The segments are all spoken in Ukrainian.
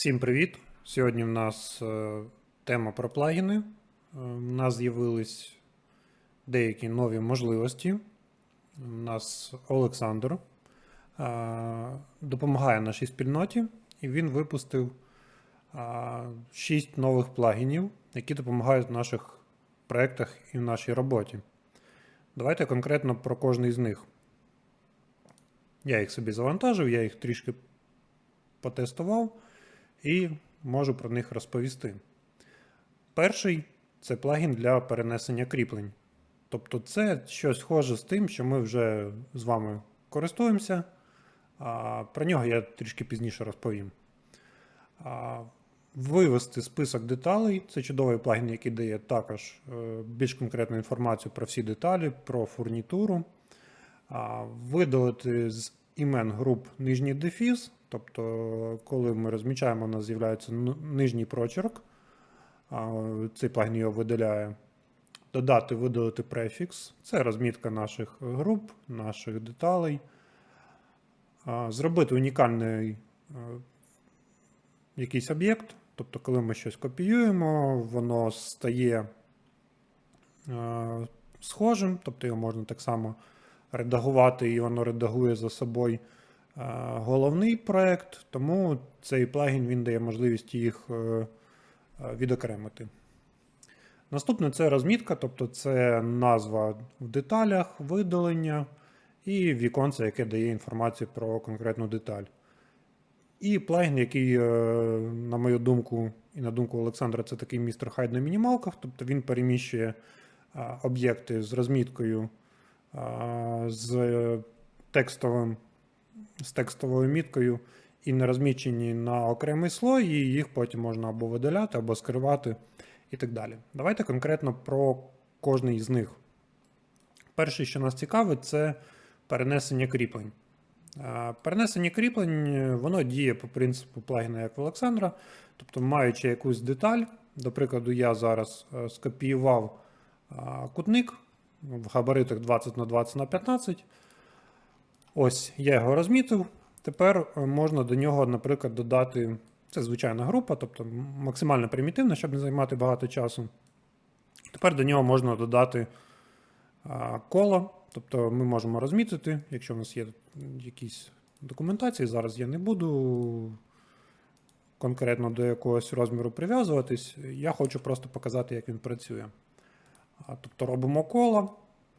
Всім привіт! Сьогодні в нас е, тема про плагіни. Е, У нас з'явились деякі нові можливості. У нас Олександр е, допомагає нашій спільноті, і він випустив 6 нових плагінів, які допомагають в наших проєктах і в нашій роботі. Давайте конкретно про кожний з них. Я їх собі завантажив, я їх трішки потестував і можу про них розповісти. Перший це плагін для перенесення кріплень. Тобто, це щось схоже з тим, що ми вже з вами користуємося. Про нього я трішки пізніше розповім. Вивести список деталей це чудовий плагін, який дає також е, більш конкретну інформацію про всі деталі, про фурнітуру. Видалити з імен груп нижній дефіс, тобто, коли ми розмічаємо, у нас з'являється нижній прочерк. Цей плагін його видаляє. Додати, видалити префікс. Це розмітка наших груп, наших деталей. Зробити унікальний е, якийсь об'єкт. Тобто, коли ми щось копіюємо, воно стає е, схожим, тобто його можна так само редагувати, і воно редагує за собою головний проект, тому цей плагін він дає можливість їх е, е, відокремити. Наступне це розмітка, тобто це назва в деталях, видалення і віконце, яке дає інформацію про конкретну деталь. І плагін, який, е, на мою думку, і на думку Олександра, це такий містер хайд на мінімалках, тобто він переміщує об'єкти з розміткою з текстовим, з текстовою міткою і не розміщені на окремий слой, і їх потім можна або видаляти, або скривати і так далі. Давайте конкретно про кожний з них. Перший, що нас цікавить, це перенесення кріплень. Перенесення кріплень воно діє по принципу плагіна як в Олександра. Тобто, маючи якусь деталь, до прикладу, я зараз е, скопіював кутник в габаритах 20 на 20 на 15. Ось я його розмітив. Тепер е, можна до нього, наприклад, додати. Це звичайна група, тобто максимально примітивна, щоб не займати багато часу. Тепер до нього можна додати коло. Тобто ми можемо розмітити, якщо в нас є якісь документації, зараз я не буду конкретно до якогось розміру прив'язуватись. Я хочу просто показати, як він працює. Тобто робимо коло,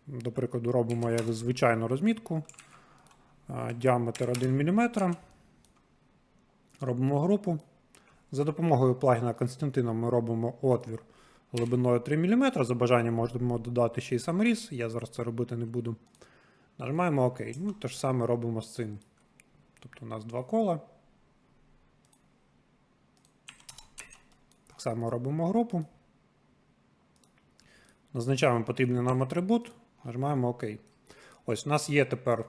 до прикладу, робимо як звичайну розмітку, діаметр 1 мм. Робимо групу. За допомогою плагіна Константина ми робимо отвір глибиною 3 мм. За бажанням можемо додати ще й саморіз. Я зараз це робити не буду. Нажимаємо ОК. Ну, те ж саме робимо з цим. Тобто у нас два кола. Так само робимо групу. Назначаємо потрібний нам атрибут. Нажимаємо ОК. Ось у нас є тепер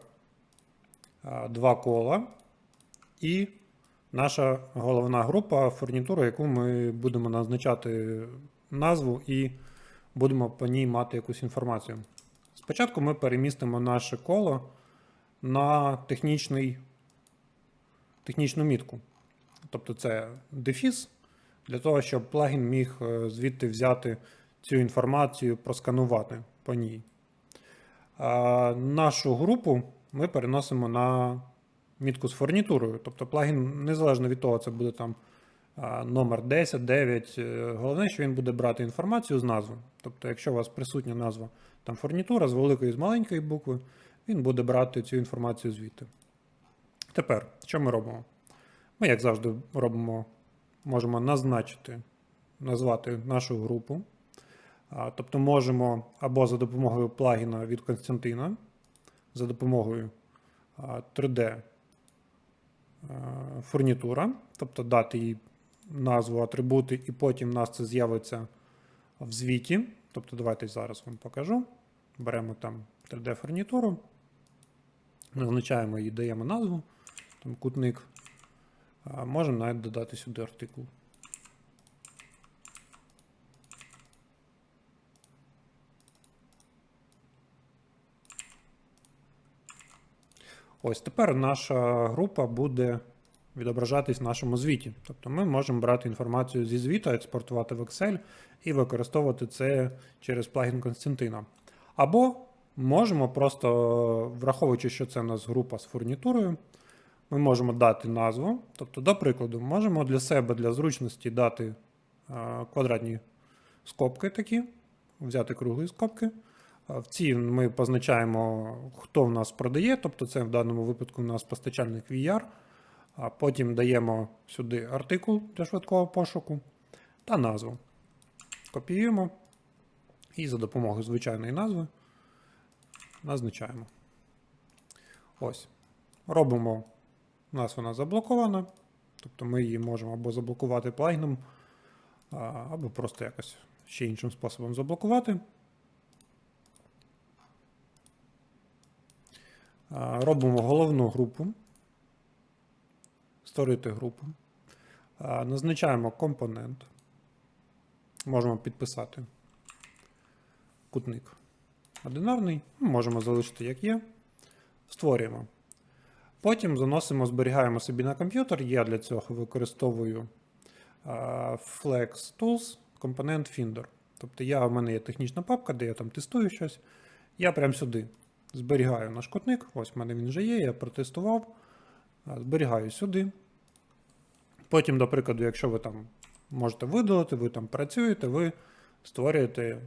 два кола. І наша головна група фурнітура, яку ми будемо назначати назву і будемо по ній мати якусь інформацію. Спочатку ми перемістимо наше коло на технічний, технічну мітку. Тобто це дефіс, для того, щоб плагін міг е, звідти взяти цю інформацію, просканувати по ній. Нашу групу ми переносимо на мітку з фурнітурою. Тобто плагін, незалежно від того, це буде там номер 10, 9. е, Головне, що він буде брати інформацію з назви. Тобто, якщо у вас присутня назва там фурнітура з великої з маленької букви, він буде брати цю інформацію звідти. Тепер, що ми робимо? Ми, як завжди, робимо, можемо назначити, назвати нашу групу. Тобто можемо або за допомогою плагіна від Константина, за допомогою 3D е, тобто дати їй назву, атрибути, і потім у нас це з'явиться в звіті. Тобто, давайте зараз вам покажу. Беремо там 3D фурнітуру, назначаємо її, даємо назву, там кутник. Можемо навіть додати сюди артикул. Ось тепер наша група буде відображатись в нашому звіті. Тобто ми можемо брати інформацію зі звіту, експортувати в Excel і використовувати це через плагін Константина. Або можемо просто, враховуючи, що це у нас група з фурнітурою, ми можемо дати назву. Тобто, до прикладу, можемо для себе для зручності дати е, квадратні скобки такі, взяти круглі скобки. В цій ми позначаємо, хто в нас продає, тобто це в даному випадку у нас постачальник VR. А потім даємо сюди артикул для швидкого пошуку та назву. Копіюємо і за допомогою звичайної назви назначаємо. Ось. Робимо. У нас вона заблокована. Тобто ми її можемо або заблокувати плагіном, або просто якось ще іншим способом заблокувати. Робимо головну групу. Створити групу. Назначаємо компонент. Можемо підписати кутник одинарний. Можемо залишити як є. Створюємо. Потім заносимо, зберігаємо собі на комп'ютер. Я для цього використовую Flex Tools компонент Finder. Тобто я, в мене є технічна папка, де я там тестую щось. Я прямо сюди зберігаю наш кутник. Ось в мене він вже є, я протестував. Зберігаю сюди. Потім, до прикладу, якщо ви там можете видалити, ви там працюєте, ви створюєте,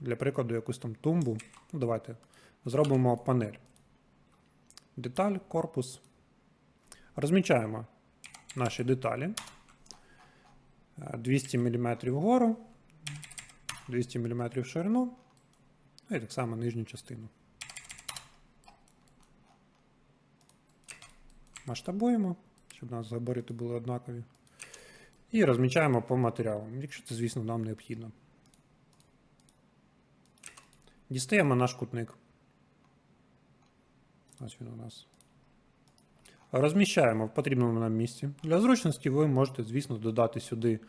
для прикладу, якусь там тумбу. Ну, давайте зробимо панель. Деталь, корпус. Розмічаємо наші деталі. Е, 200 мм вгору, 200 мм в ширину, ну і так само нижню частину. Масштабуємо, щоб у нас габарити були однакові. І розмічаємо по матеріалам, якщо це, звісно, нам необхідно. Дістаємо наш кутник. Ось він у нас. Розміщаємо в потрібному нам місці. Для зручності ви можете, звісно, додати сюди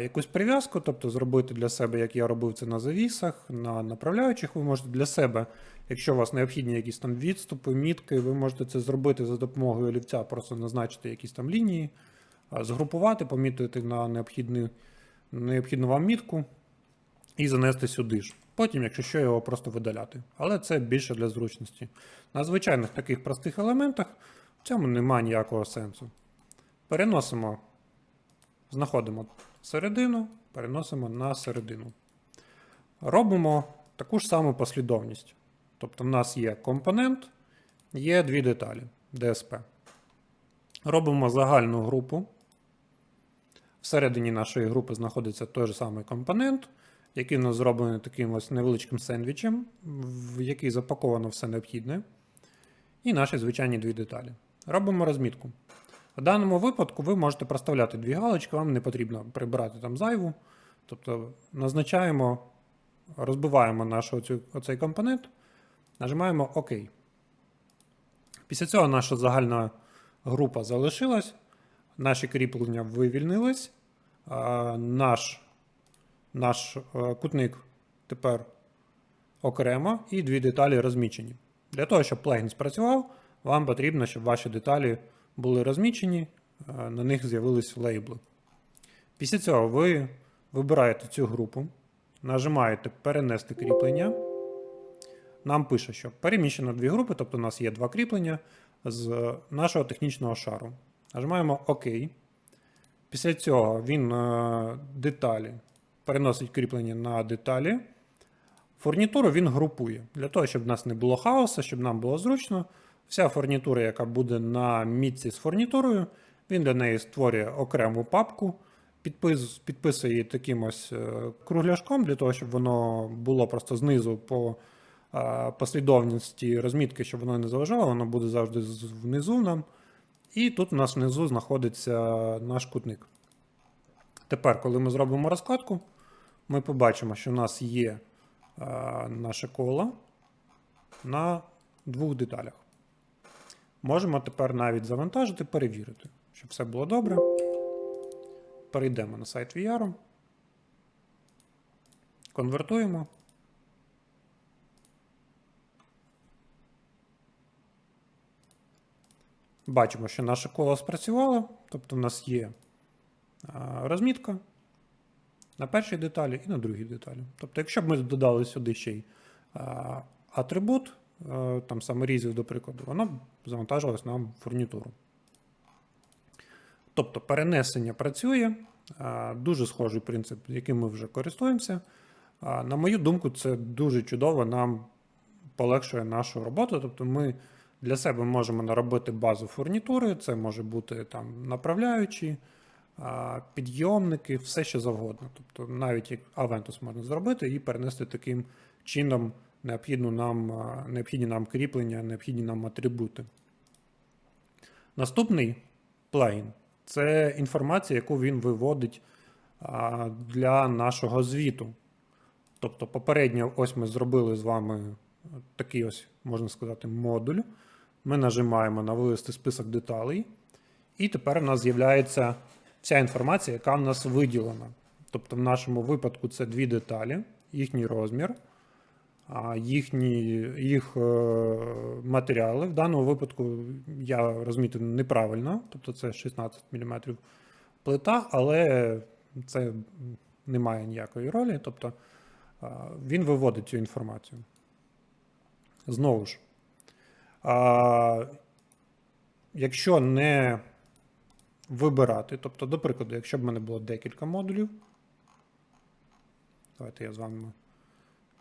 якусь прив'язку, тобто зробити для себе, як я робив це на завісах, на направляючих. Ви можете для себе, якщо у вас необхідні якісь там відступи, мітки, ви можете це зробити за допомогою олівця, просто назначити якісь там лінії, згрупувати, помітити на необхідну, необхідну вам мітку і занести сюди ж. Потім, якщо що, його просто видаляти. Але це більше для зручності. На звичайних таких простих елементах в цьому немає ніякого сенсу. Переносимо, знаходимо середину, переносимо на середину. Робимо таку ж саму послідовність. Тобто, в нас є компонент, є дві деталі DSP. Робимо загальну групу. Всередині нашої групи знаходиться той же самий компонент який у нас зроблений таким ось невеличким сендвічем, в який запаковано все необхідне. І наші звичайні дві деталі. Робимо розмітку. В даному випадку ви можете проставляти дві галочки, вам не потрібно прибирати там зайву. Тобто назначаємо, розбиваємо наш оцю, оцей компонент, нажимаємо ОК. Після цього наша загальна група залишилась, наші кріплення вивільнились, наш наш е, кутник тепер окремо і дві деталі розмічені. Для того, щоб плагін спрацював, вам потрібно, щоб ваші деталі були розмічені, е, на них з'явились лейбли. Після цього ви вибираєте цю групу, нажимаєте Перенести кріплення. Нам пише, що переміщено дві групи, тобто у нас є два кріплення з нашого технічного шару. Нажимаємо ОК. Після цього він е, деталі переносить кріплення на деталі. Фурнітуру він групує. Для того, щоб в нас не було хаосу, щоб нам було зручно. Вся фурнітура, яка буде на мітці з фурнітурою, він для неї створює окрему папку, підпис, підписує її таким ось е, кругляшком, для того, щоб воно було просто знизу по е, послідовності розмітки, щоб воно не заважало, воно буде завжди внизу нам. І тут у нас внизу знаходиться наш кутник. Тепер, коли ми зробимо розкладку, ми побачимо, що в нас є наше коло на двох деталях. Можемо тепер навіть завантажити, перевірити, щоб все було добре. Перейдемо на сайт VR. Конвертуємо. Бачимо, що наше коло спрацювало, тобто в нас є розмітка на першій деталі і на другій деталі. Тобто, якщо б ми додали сюди ще й атрибут, а, там саморізів, до прикладу, воно завантажилось нам фурнітуру. Тобто перенесення працює, дуже схожий принцип, яким ми вже користуємося. На мою думку, це дуже чудово нам полегшує нашу роботу. Тобто ми для себе можемо наробити базу фурнітури, це може бути там направляючі, підйомники, все що завгодно. Тобто навіть як Aventus можна зробити і перенести таким чином необхідну нам, необхідні нам кріплення, необхідні нам атрибути. Наступний плагін це інформація, яку він виводить для нашого звіту. Тобто, попередньо, ось ми зробили з вами такий ось, можна сказати, модуль. Ми нажимаємо на вивести список деталей, і тепер у нас з'являється вся інформація, яка в нас виділена. Тобто, в нашому випадку це дві деталі, їхній розмір, їхні, їх е, матеріали. В даному випадку я розмітив неправильно, тобто це 16 мм плита, але це не має ніякої ролі. Тобто він виводить цю інформацію. Знову ж, якщо не вибирати, тобто, до прикладу, якщо б в мене було декілька модулів, давайте я з вами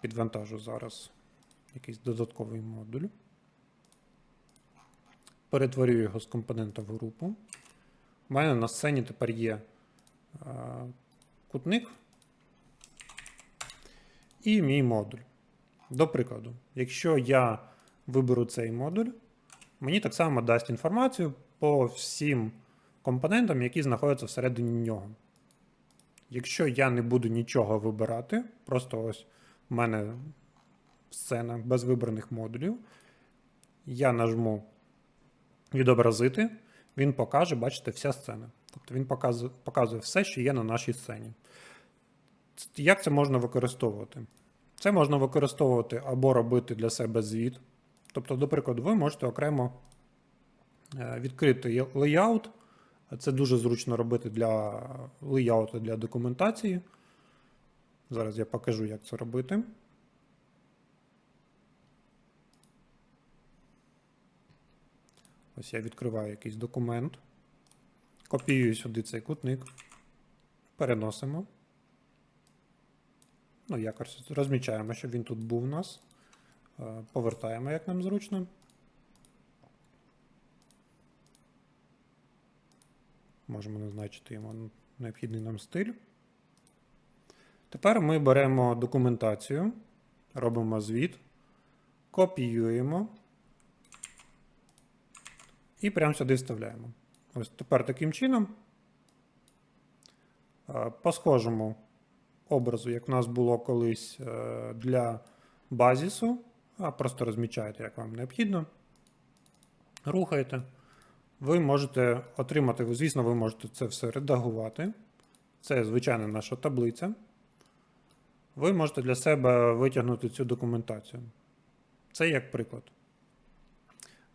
підвантажу зараз якийсь додатковий модуль. Перетворю його з компонента в групу. У мене на сцені тепер є а, кутник і мій модуль. До прикладу, якщо я виберу цей модуль, мені так само дасть інформацію по всім компонентам, які знаходяться всередині нього. Якщо я не буду нічого вибирати, просто ось в мене сцена без вибраних модулів, я нажму відобразити, він покаже, бачите, вся сцена. Тобто він показує, показує все, що є на нашій сцені. Як це можна використовувати? Це можна використовувати або робити для себе звіт. Тобто, до прикладу, ви можете окремо е, відкрити леяут. Це дуже зручно робити для леяуту для документації. Зараз я покажу, як це робити. Ось я відкриваю якийсь документ. Копіюю сюди цей кутник. Переносимо. Ну, якось розмічаємо, щоб він тут був у нас. Е, Повертаємо, як нам зручно. Можемо назначити йому необхідний нам стиль. Тепер ми беремо документацію, робимо звіт, копіюємо і прямо сюди вставляємо. Ось тепер таким чином, е, по схожому образу, як в нас було колись е, для базісу, а просто розмічаєте, як вам необхідно. Рухаєте. Ви можете отримати, звісно, ви можете це все редагувати. Це звичайна наша таблиця. Ви можете для себе витягнути цю документацію. Це як приклад.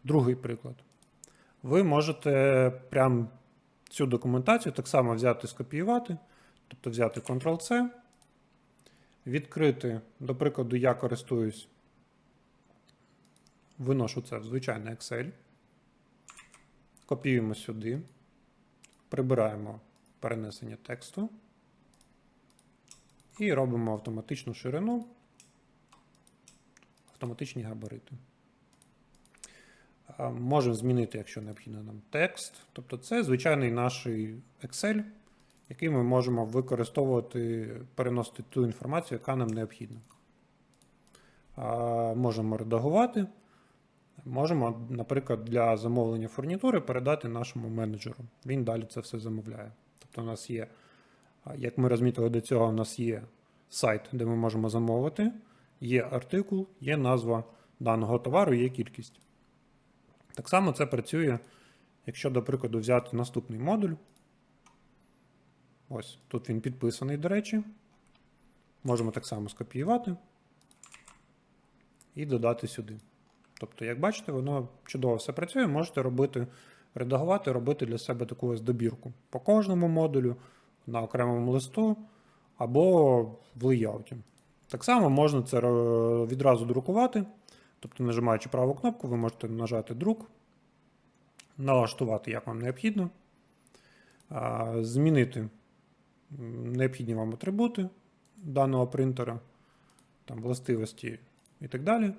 Другий приклад. Ви можете прям цю документацію так само взяти, скопіювати, тобто взяти Ctrl-C, відкрити, до прикладу, я користуюсь, виношу це в звичайний Excel. Копіюємо сюди, прибираємо перенесення тексту і робимо автоматичну ширину, автоматичні габарити. Можемо змінити, якщо необхідно нам текст. Тобто це звичайний наш Excel, який ми можемо використовувати, переносити ту інформацію, яка нам необхідна. Можемо редагувати. Можемо, наприклад, для замовлення фурнітури передати нашому менеджеру. Він далі це все замовляє. Тобто, у нас є, як ми розмітили до цього, у нас є сайт, де ми можемо замовити, є артикул, є назва даного товару, є кількість. Так само це працює, якщо, до прикладу, взяти наступний модуль. Ось, тут він підписаний, до речі. Можемо так само скопіювати і додати сюди. Тобто, як бачите, воно чудово все працює, можете робити редагувати, робити для себе таку ось добірку по кожному модулю, на окремому листу або в лейауті. Так само можна це відразу друкувати. Тобто, нажимаючи праву кнопку, ви можете нажати друк, налаштувати, як вам необхідно, змінити необхідні вам атрибути даного принтера, там, властивості і так далі,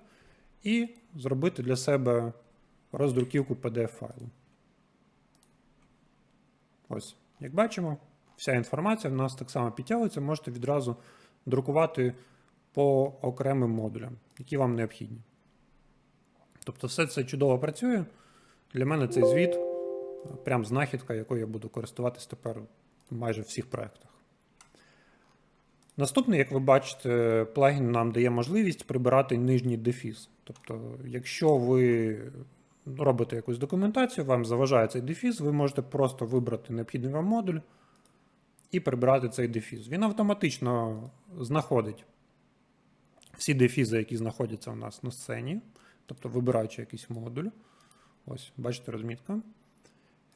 і зробити для себе роздруківку PDF файлу. Ось, як бачимо, вся інформація в нас так само підтягується, можете відразу друкувати по окремим модулям, які вам необхідні. Тобто, все це чудово працює. Для мене цей звіт прям знахідка, якою я буду користуватись тепер майже в всіх проєктах. Наступний, як ви бачите, плагін нам дає можливість прибирати нижній дефіс. Тобто, якщо ви робите якусь документацію, вам заважає цей дефіс, ви можете просто вибрати необхідний вам модуль і прибирати цей дефіс. Він автоматично знаходить всі дефізи, які знаходяться у нас на сцені, тобто вибираючи якийсь модуль. Ось, бачите, розмітка.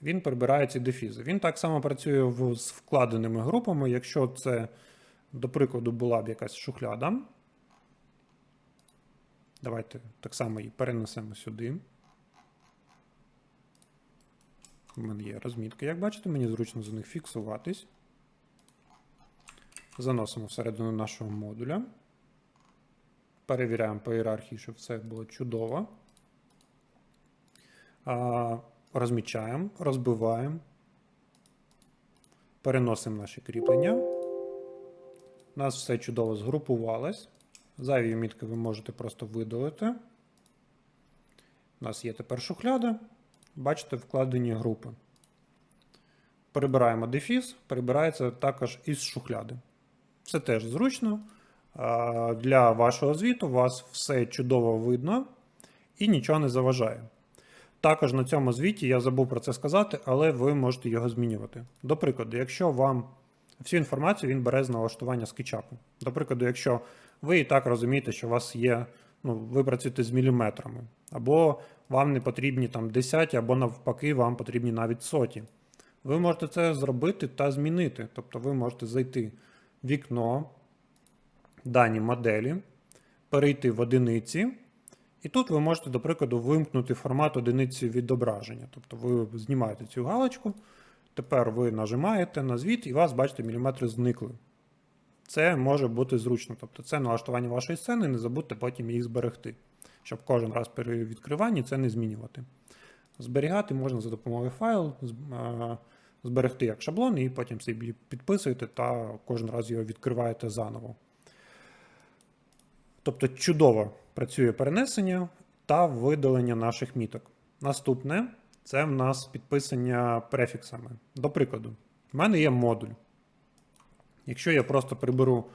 Він прибирає ці дефізи. Він так само працює з вкладеними групами. Якщо це, до прикладу, була б якась шухляда. Давайте так само її перенесемо сюди. У мене є розмітки, як бачите, мені зручно за них фіксуватись. Заносимо всередину нашого модуля. Перевіряємо по ієрархії, щоб все було чудово. Розмічаємо, розбиваємо, переносимо наші кріплення. У нас все чудово згрупувалось. Зайві мітки ви можете просто видалити. У нас є тепер шухляда. Бачите, вкладені групи. Перебираємо дефіс, перебирається також із шухляди. Це теж зручно. Для вашого звіту у вас все чудово видно і нічого не заважає. Також на цьому звіті я забув про це сказати, але ви можете його змінювати. До прикладу, якщо вам всю інформацію він бере з налаштування скетчапу. До прикладу, якщо ви і так розумієте, що у вас є, ну, ви працюєте з міліметрами, або вам не потрібні там десяті, або навпаки, вам потрібні навіть соті. Ви можете це зробити та змінити. Тобто ви можете зайти вікно, дані моделі, перейти в одиниці. І тут ви можете, до прикладу, вимкнути формат одиниці відображення. Тобто ви знімаєте цю галочку, тепер ви нажимаєте на звіт, і вас, бачите, міліметри зникли. Це може бути зручно. Тобто це налаштування вашої сцени, не забудьте потім їх зберегти, щоб кожен раз при відкриванні це не змінювати. Зберігати можна за допомогою файлу, зберегти як шаблон, і потім собі підписуєте та кожен раз його відкриваєте заново. Тобто чудово працює перенесення та видалення наших міток. Наступне це в нас підписання префіксами. До прикладу, в мене є модуль. Якщо я просто приберу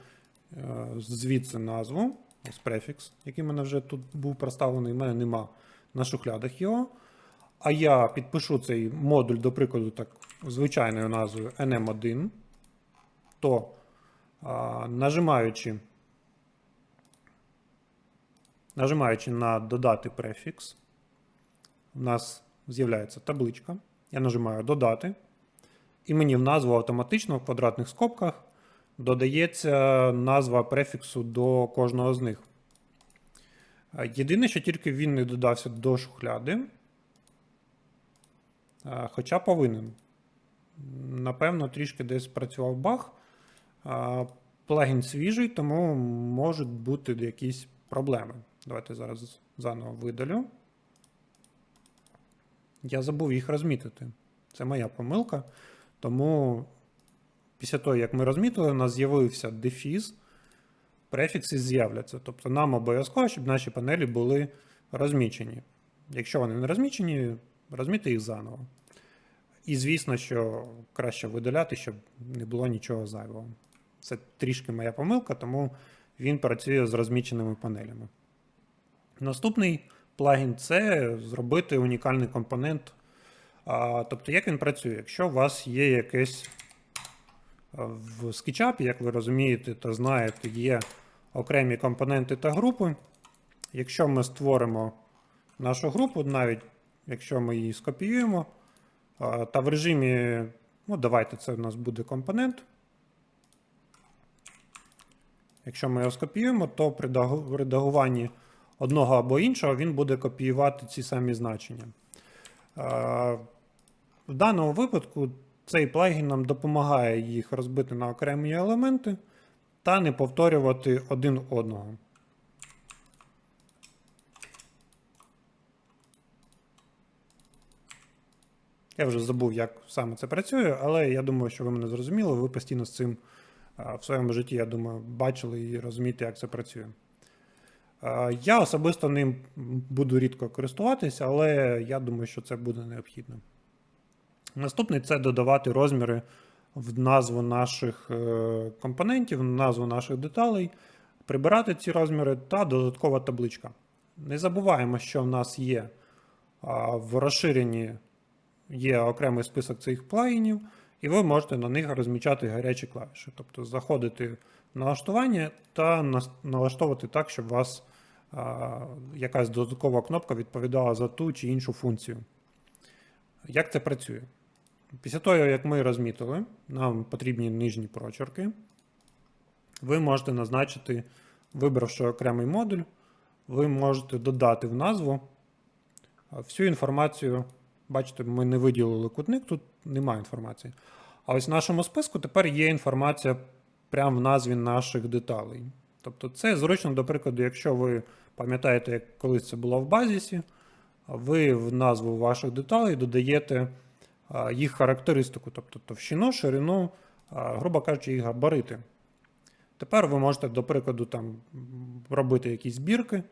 е, звідси назву, ось префікс, який в мене вже тут був проставлений, в мене нема на шухлядах його. А я підпишу цей модуль, до прикладу, так, звичайною назвою NM1, то нажимаючи Нажимаючи на додати префікс, у нас з'являється табличка. Я нажимаю додати. І мені в назву автоматично в квадратних скобках додається назва префіксу до кожного з них. Єдине, що тільки він не додався до шухляди. Хоча повинен. Напевно, трішки десь працював баг. Плагін свіжий, тому можуть бути якісь проблеми. Давайте зараз заново видалю. Я забув їх розмітити. Це моя помилка. Тому після того, як ми розмітили, у нас з'явився дефіз, префікси з'являться. Тобто нам обов'язково, щоб наші панелі були розмічені. Якщо вони не розмічені, розміти їх заново. І звісно, що краще видаляти, щоб не було нічого зайвого. Це трішки моя помилка, тому він працює з розміченими панелями. Наступний плагін це зробити унікальний компонент. Тобто, як він працює? Якщо у вас є якесь в SketchUp, як ви розумієте та знаєте, є окремі компоненти та групи. Якщо ми створимо нашу групу, навіть якщо ми її скопіюємо, Та в режимі, ну давайте це у нас буде компонент. Якщо ми його скопіюємо, то при редагуванні одного або іншого він буде копіювати ці самі значення. В даному випадку цей плагін нам допомагає їх розбити на окремі елементи та не повторювати один одного. Я вже забув, як саме це працює, але я думаю, що ви мене зрозуміли. Ви постійно з цим в своєму житті, я думаю, бачили і розумієте, як це працює. Я особисто ним буду рідко користуватися, але я думаю, що це буде необхідно. Наступний це додавати розміри в назву наших е, компонентів, в назву наших деталей, прибирати ці розміри та додаткова табличка. Не забуваємо, що в нас є в розширенні є окремий список цих плагінів, і ви можете на них розмічати гарячі клавіші. Тобто заходити в налаштування та налаштовувати так, щоб у вас а, якась додаткова кнопка відповідала за ту чи іншу функцію. Як це працює? Після того, як ми розмітили, нам потрібні нижні прочерки. Ви можете назначити, вибравши окремий модуль, ви можете додати в назву всю інформацію. Бачите, ми не виділили кутник, тут немає інформації. А ось в нашому списку тепер є інформація прямо в назві наших деталей. Тобто це зручно, до прикладу, якщо ви пам'ятаєте, як колись це було в базісі, ви в назву ваших деталей додаєте їх характеристику, тобто товщину, ширину, грубо кажучи, їх габарити. Тепер ви можете, до прикладу, там, робити якісь збірки,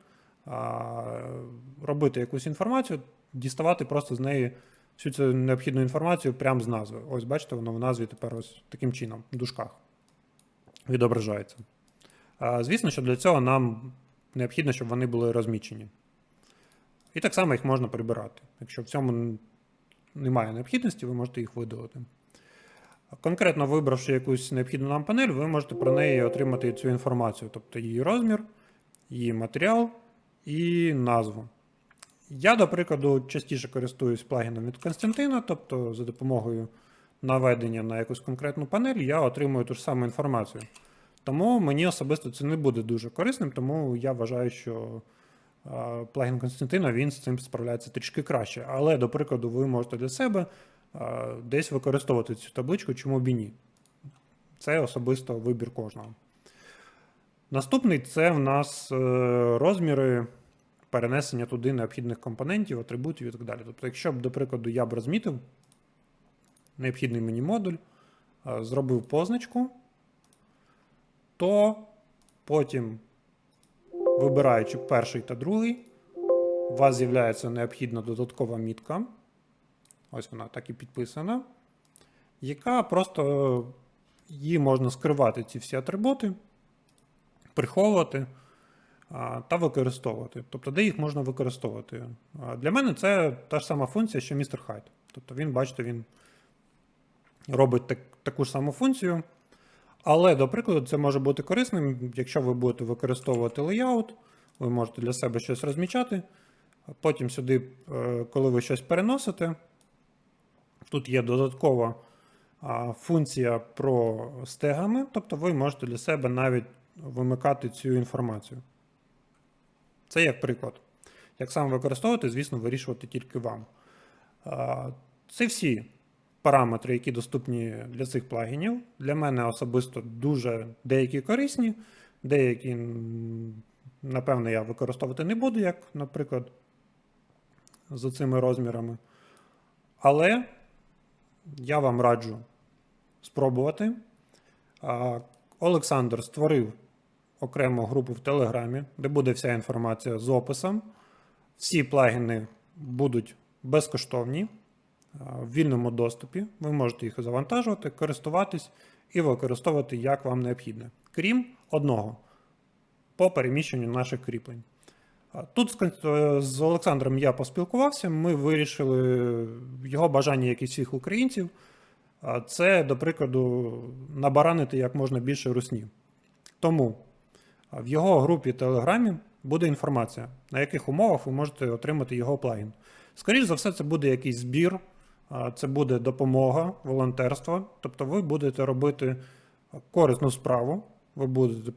робити якусь інформацію, діставати просто з неї всю цю необхідну інформацію прямо з назви. Ось бачите, воно в назві тепер ось таким чином, в дужках відображається. Звісно, що для цього нам необхідно, щоб вони були розмічені. І так само їх можна прибирати. Якщо в цьому немає необхідності, ви можете їх видалити. Конкретно вибравши якусь необхідну нам панель, ви можете про неї отримати цю інформацію, тобто її розмір, її матеріал і назву. Я, до прикладу, частіше користуюсь плагіном від Константина, тобто за допомогою наведення на якусь конкретну панель я отримую ту ж саму інформацію. Тому мені особисто це не буде дуже корисним, тому я вважаю, що плагін Константина він з цим справляється трішки краще. Але, до прикладу, ви можете для себе десь використовувати цю табличку, чому б і ні. Це особисто вибір кожного. Наступний це в нас е, розміри перенесення туди необхідних компонентів, атрибутів і так далі. Тобто, якщо б, до прикладу, я б розмітив необхідний мені модуль, е, зробив позначку, то потім, вибираючи перший та другий, у вас з'являється необхідна додаткова мітка. Ось вона так і підписана, яка просто е, її можна скривати, ці всі атрибути, приховувати та використовувати. Тобто, де їх можна використовувати. Для мене це та ж сама функція, що Mr. Height. Тобто він, бачите, він робить так, таку ж саму функцію. Але, до прикладу, це може бути корисним, якщо ви будете використовувати layout, ви можете для себе щось розмічати. Потім сюди, е, коли ви щось переносите, тут є додаткова функція про стегами, тобто ви можете для себе навіть вимикати цю інформацію. Це як приклад. Як саме використовувати, звісно, вирішувати тільки вам. Це всі параметри, які доступні для цих плагінів. Для мене особисто дуже деякі корисні, деякі, напевно, я використовувати не буду, як, наприклад, за цими розмірами. Але я вам раджу спробувати. Олександр створив окрему групу в Телеграмі, де буде вся інформація з описом. Всі плагіни будуть безкоштовні, в вільному доступі. Ви можете їх завантажувати, користуватись і використовувати як вам необхідно. Крім одного по переміщенню наших кріплень. Тут з Кон- е, з Олександром я поспілкувався. Ми вирішили його бажання, як і всіх українців. Це, до прикладу, набаранити як можна більше русні. Тому в його групі Телеграмі буде інформація, на яких умовах ви можете отримати його плагін. Скоріше за все, це буде якийсь збір Це буде допомога, волонтерство. Тобто ви будете робити корисну справу, ви будете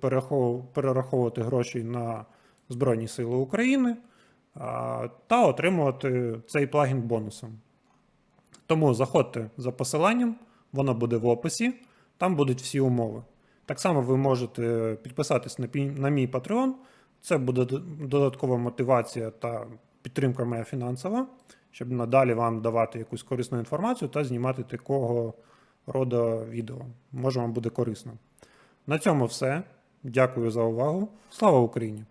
перераховувати гроші на Збройні Сили України та отримувати цей плагін бонусом. Тому заходьте за посиланням, воно буде в описі, там будуть всі умови. Так само ви можете підписатись на, на мій Patreon. Це буде додаткова мотивація та підтримка моя фінансова, щоб надалі вам давати якусь корисну інформацію та знімати такого роду відео. Може, вам буде корисно. На цьому все. Дякую за увагу. Слава Україні!